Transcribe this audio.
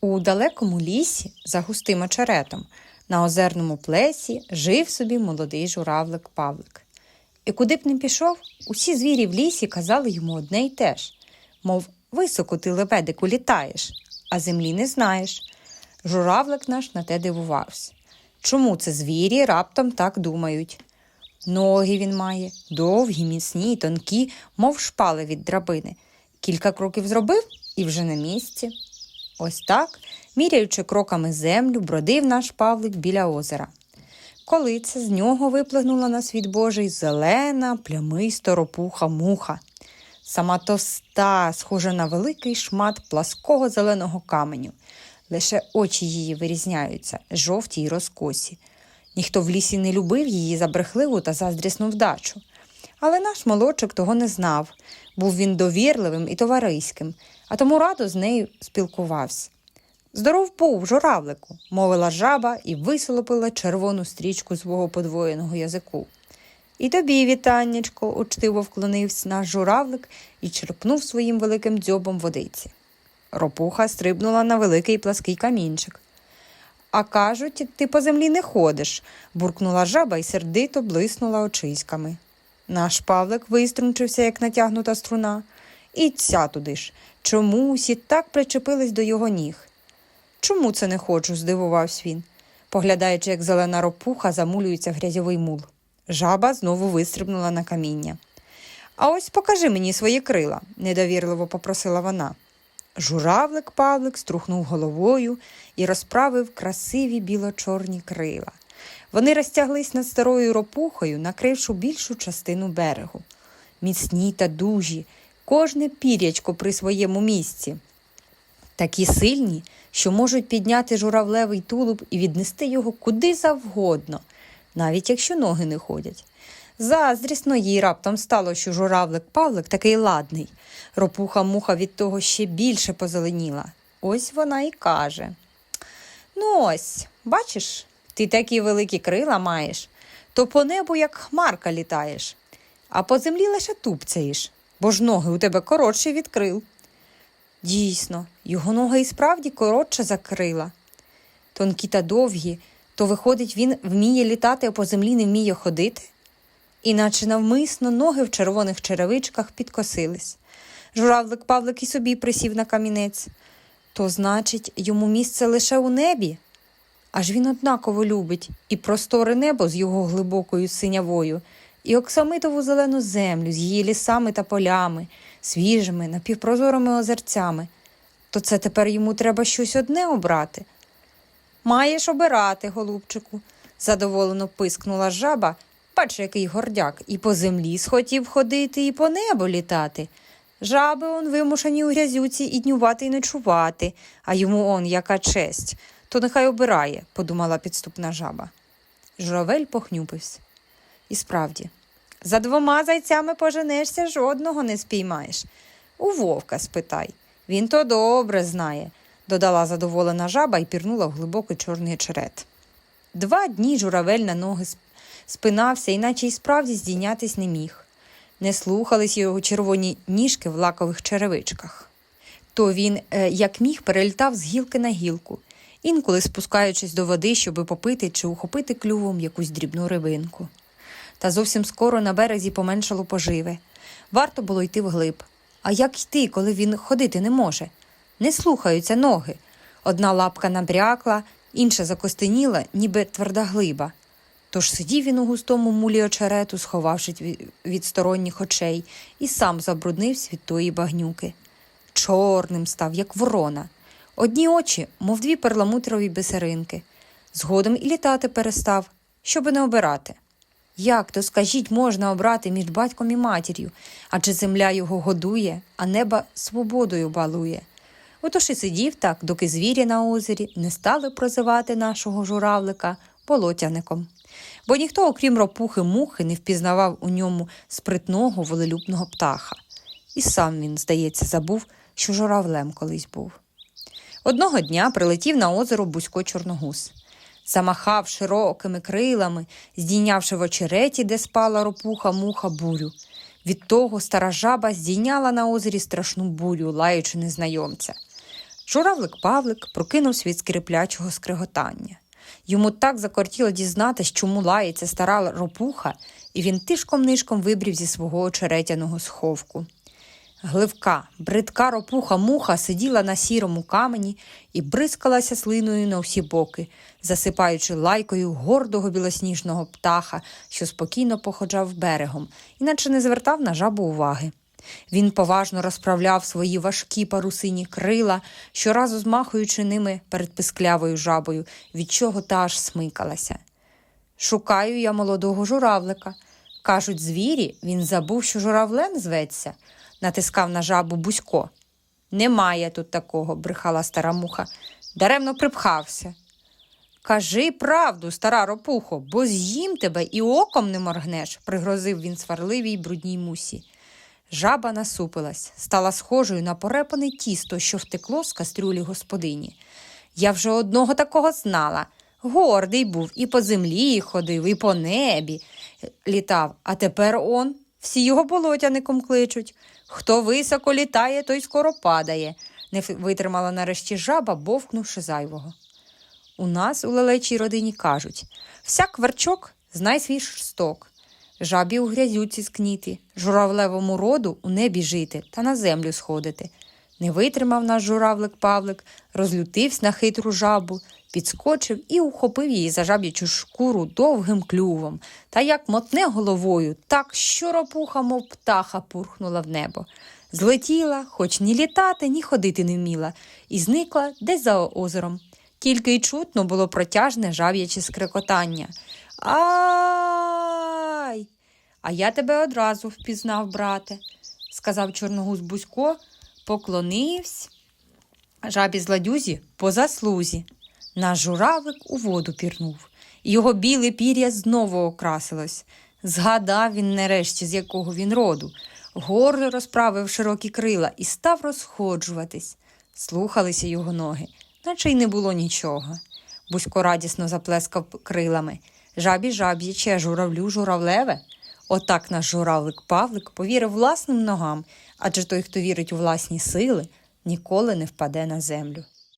У далекому лісі, за густим очеретом, на озерному плесі жив собі молодий журавлик Павлик. І куди б не пішов, усі звірі в лісі казали йому одне й те ж мов, високо ти лебедику літаєш, а землі не знаєш. Журавлик наш на те дивувався. Чому це звірі раптом так думають? Ноги він має, довгі, міцні, тонкі, мов шпали від драбини. Кілька кроків зробив і вже на місці. Ось так, міряючи кроками землю, бродив наш Павлик біля озера. Коли це з нього виплигнула на світ Божий зелена, плямисто ропуха муха. Сама товста, схожа на великий шмат плаского зеленого каменю. Лише очі її вирізняються, жовті й розкосі. Ніхто в лісі не любив її за брехливу та заздрісну вдачу. Але наш молодчик того не знав. Був він довірливим і товариським, а тому радо з нею спілкувався. Здоров був, журавлику, мовила жаба і висолопила червону стрічку свого подвоєного язику. І тобі, вітаннячко, учтиво вклонився наш журавлик і черпнув своїм великим дзьобом водиці. Ропуха стрибнула на великий плаский камінчик. А кажуть, ти по землі не ходиш, буркнула жаба і сердито блиснула очиськами. Наш Павлик виструнчився, як натягнута струна. І ця туди ж. Чому усі так причепились до його ніг? Чому це не хочу? здивувався він, поглядаючи, як зелена ропуха замулюється в грязьовий мул. Жаба знову вистрибнула на каміння. А ось покажи мені свої крила, недовірливо попросила вона. Журавлик Павлик струхнув головою і розправив красиві біло-чорні крила. Вони розтяглись над старою ропухою, накривши більшу частину берегу. Міцні та дужі, кожне пірячко при своєму місці. Такі сильні, що можуть підняти журавлевий тулуб і віднести його куди завгодно, навіть якщо ноги не ходять. Заздрісно їй раптом стало, що журавлик Павлик такий ладний. Ропуха муха від того ще більше позеленіла. Ось вона і каже. Ну ось, бачиш, ти такі великі крила маєш, то по небу, як хмарка, літаєш, а по землі лише тупцяєш, бо ж ноги у тебе коротші від крил. Дійсно, його ноги і справді коротше за крила. Тонкі та довгі, то, виходить, він вміє літати, а по землі не вміє ходити? Іначе навмисно ноги в червоних черевичках підкосились. Журавлик Павлик і собі присів на камінець. То, значить, йому місце лише у небі. Аж він однаково любить і просторе небо з його глибокою синявою, і оксамитову зелену землю з її лісами та полями, свіжими, напівпрозорими озерцями. То це тепер йому треба щось одне обрати. Маєш обирати, голубчику, задоволено пискнула жаба. Бач, який гордяк, і по землі схотів ходити, і по небу літати. Жаби он вимушені у грязюці і днювати, і ночувати, а йому он яка честь. То нехай обирає, подумала підступна жаба. Журавель похнюпився. І справді, за двома зайцями поженешся, жодного не спіймаєш. У вовка спитай. Він то добре знає, додала задоволена жаба і пірнула в глибокий чорний черет. Два дні журавель на ноги спинався, іначе й справді здійнятись не міг. Не слухались його червоні ніжки в лакових черевичках. То він, е, як міг, перелітав з гілки на гілку, інколи спускаючись до води, щоби попити чи ухопити клювом якусь дрібну рибинку. Та зовсім скоро на березі поменшало поживи. Варто було йти вглиб. А як йти, коли він ходити не може? Не слухаються ноги. Одна лапка набрякла, інша закостеніла, ніби тверда глиба. Тож сидів він у густому мулі очерету, сховавшись від, від сторонніх очей, і сам забруднився від тої багнюки. Чорним став, як ворона. Одні очі, мов дві перламутрові бисеринки. Згодом і літати перестав, щоби не обирати. Як то, скажіть, можна обрати між батьком і матір'ю, адже земля його годує, а неба свободою балує. Отож і сидів так, доки звірі на озері не стали прозивати нашого журавлика болотяником. Бо ніхто, окрім ропухи мухи, не впізнавав у ньому спритного волелюбного птаха. І сам він, здається, забув, що журавлем колись був. Одного дня прилетів на озеро Бузько Чорногуз. Замахав широкими крилами, здійнявши в очереті, де спала ропуха муха бурю. Від того стара жаба здійняла на озері страшну бурю, лаючи незнайомця. Журавлик Павлик прокинувся від скриплячого скриготання. Йому так закортіло дізнатись, чому лається стара ропуха, і він тишком-нишком вибрів зі свого очеретяного сховку. Гливка, бридка ропуха муха сиділа на сірому камені і бризкалася слиною на всі боки, засипаючи лайкою гордого білосніжного птаха, що спокійно походжав берегом, іначе не звертав на жабу уваги. Він поважно розправляв свої важкі парусині крила, щоразу змахуючи ними перед писклявою жабою, від чого та аж смикалася. Шукаю я молодого журавлика. Кажуть, звірі, він забув, що журавлем зветься, натискав на жабу Бусько. Немає тут такого, брехала стара муха. Даремно припхався. Кажи правду, стара ропухо, бо з'їм тебе і оком не моргнеш, пригрозив він сварливій брудній мусі. Жаба насупилась, стала схожою на порепане тісто, що втекло з кастрюлі господині. Я вже одного такого знала. Гордий був, і по землі ходив, і по небі літав, а тепер он, всі його болотяником кличуть. Хто високо літає, той скоро падає, не витримала нарешті жаба, бовкнувши зайвого. У нас у лелечій родині кажуть всяк верчок знай свій шерсток. Жабі у грязюці скніти, журавлевому роду у небі жити та на землю сходити. Не витримав наш журавлик Павлик, розлютився на хитру жабу, підскочив і ухопив її за жаб'ячу шкуру довгим клювом, та як мотне головою, так що ропуха, мов птаха, пурхнула в небо. Злетіла, хоч ні літати, ні ходити не вміла, і зникла десь за озером. Тільки й чутно було протяжне жаб'яче скрикотання. Ай! А я тебе одразу впізнав, брате, сказав чорногуз Бусько, поклонився жабі зладюзі по заслузі. Наш журавлик у воду пірнув, його біле пір'я знову окрасилось. Згадав він нарешті, з якого він роду, гордо розправив широкі крила і став розходжуватись. Слухалися його ноги, наче й не було нічого. Бусько радісно заплескав крилами. Жабі жаб'яче, журавлю журавлеве. Отак наш журавлик Павлик повірив власним ногам, адже той, хто вірить у власні сили, ніколи не впаде на землю.